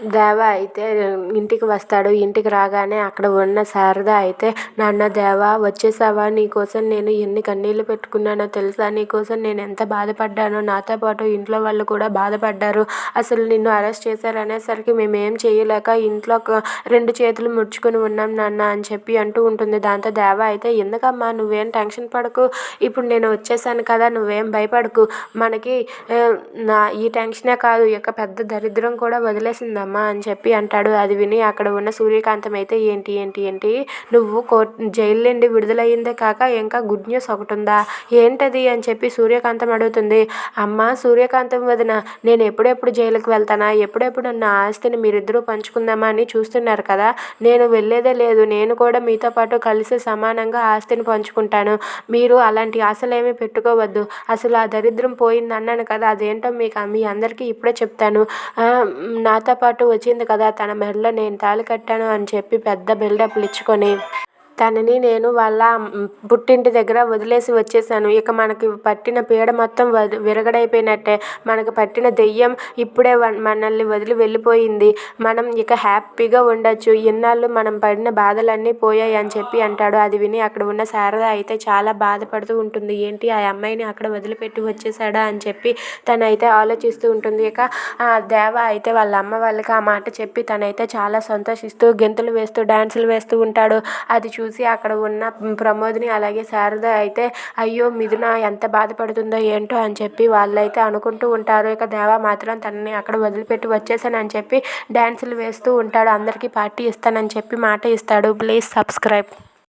దేవ అయితే ఇంటికి వస్తాడు ఇంటికి రాగానే అక్కడ ఉన్న శారద అయితే నాన్న దేవ వచ్చేసావా? నీకోసం నేను ఎన్ని కన్నీళ్ళు పెట్టుకున్నానో తెలుసా? నీకోసం నేను ఎంత బాధపడ్డానో? నాతో పాటు ఇంట్లో వాళ్ళు కూడా బాధపడ్డారు. అసలు నిన్ను అరెస్ట్ చేశారనేసరికి మేము ఏం చేయలేక ఇంట్లో ఒక రెండు చేతులు ముడుచుకుని ఉన్నాం నాన్న అని చెప్పి అంటూ ఉంటుంది. దాంతో దేవ అయితే ఎందుకమ్మా నువ్వేం టెన్షన్ పడకు. ఇప్పుడు నేను వచ్చేసాను కదా నువ్వేం భయపడకు. మనకి నా ఈ టెన్షనే కాదు. ఇక పెద్ద దరిద్రం కూడా వదిలేసిందమ్మా అని చెప్పి అంటాడు. అది విని అక్కడ ఉన్న సూర్యకాంతం అయితే ఏంటి ఏంటి ఏంటి? నువ్వు కోర్ట్ జైలు నుండి విడుదలయ్యిందే కాక ఇంకా గుడ్ న్యూస్ ఒకటి ఉందా? ఏంటది అని చెప్పి సూర్యకాంతం అడుగుతుంది. అమ్మ సూర్యకాంతం వదిన నేను ఎప్పుడెప్పుడు జైలుకి వెళ్తానా? ఎప్పుడెప్పుడు నా ఆస్తిని మీరిద్దరూ పంచుకుందామా అని చూస్తున్నారు కదా? నేను వెళ్ళేదే లేదు. నేను కూడా మీతో పాటు కలిసి సమానంగా ఆస్తిని పంచుకుంటాను. మీరు అలాంటి ఆశలేమీ పెట్టుకోవద్దు. అసలు ఆ దరిద్రం పోయింది అన్నాను కదా. అదేంటో మీకు మీ అందరికీ ఇప్పుడే చెప్తాను. నాతో పాటు వచ్చింది కదా తన మెడలో నేను తాళి కట్టాను అని చెప్పి పెద్ద బిల్డప్లు ఇచ్చుకొని తనని నేను వాళ్ళ పుట్టింటి దగ్గర వదిలేసి వచ్చేసాను. ఇక మనకి పట్టిన పీడ మొత్తం వది విరగడైపోయినట్టే. మనకు పట్టిన దెయ్యం ఇప్పుడే మనల్ని వదిలి వెళ్ళిపోయింది. మనం ఇక హ్యాపీగా ఉండొచ్చు. ఇన్నాళ్ళు మనం పడిన బాధలన్నీ పోయాయి అని చెప్పి అంటాడు. అది విని అక్కడ ఉన్న శారద అయితే చాలా బాధపడుతూ ఉంటుంది. ఏంటి ఆ అమ్మాయిని అక్కడ వదిలిపెట్టి వచ్చేసాడా అని చెప్పి తనైతే ఆలోచిస్తూ ఉంటుంది. ఇక ఆ దేవ అయితే వాళ్ళ అమ్మ వాళ్ళకి ఆ మాట చెప్పి తనైతే చాలా సంతోషిస్తూ గెంతులు వేస్తూ డాన్సులు వేస్తూ ఉంటాడు. అది చూ చూసి అక్కడ ఉన్న ప్రమోద్ని అలాగే శారద అయితే అయ్యో మిథున ఎంత బాధపడుతుందో ఏంటో అని చెప్పి వాళ్ళైతే అనుకుంటూ ఉంటారు. ఇక దేవ మాత్రం తనని అక్కడ వదిలిపెట్టి వచ్చేసానని చెప్పి డ్యాన్సులు వేస్తూ ఉంటాడు. అందరికీ పార్టీ ఇస్తానని చెప్పి మాట ఇస్తాడు. Please subscribe.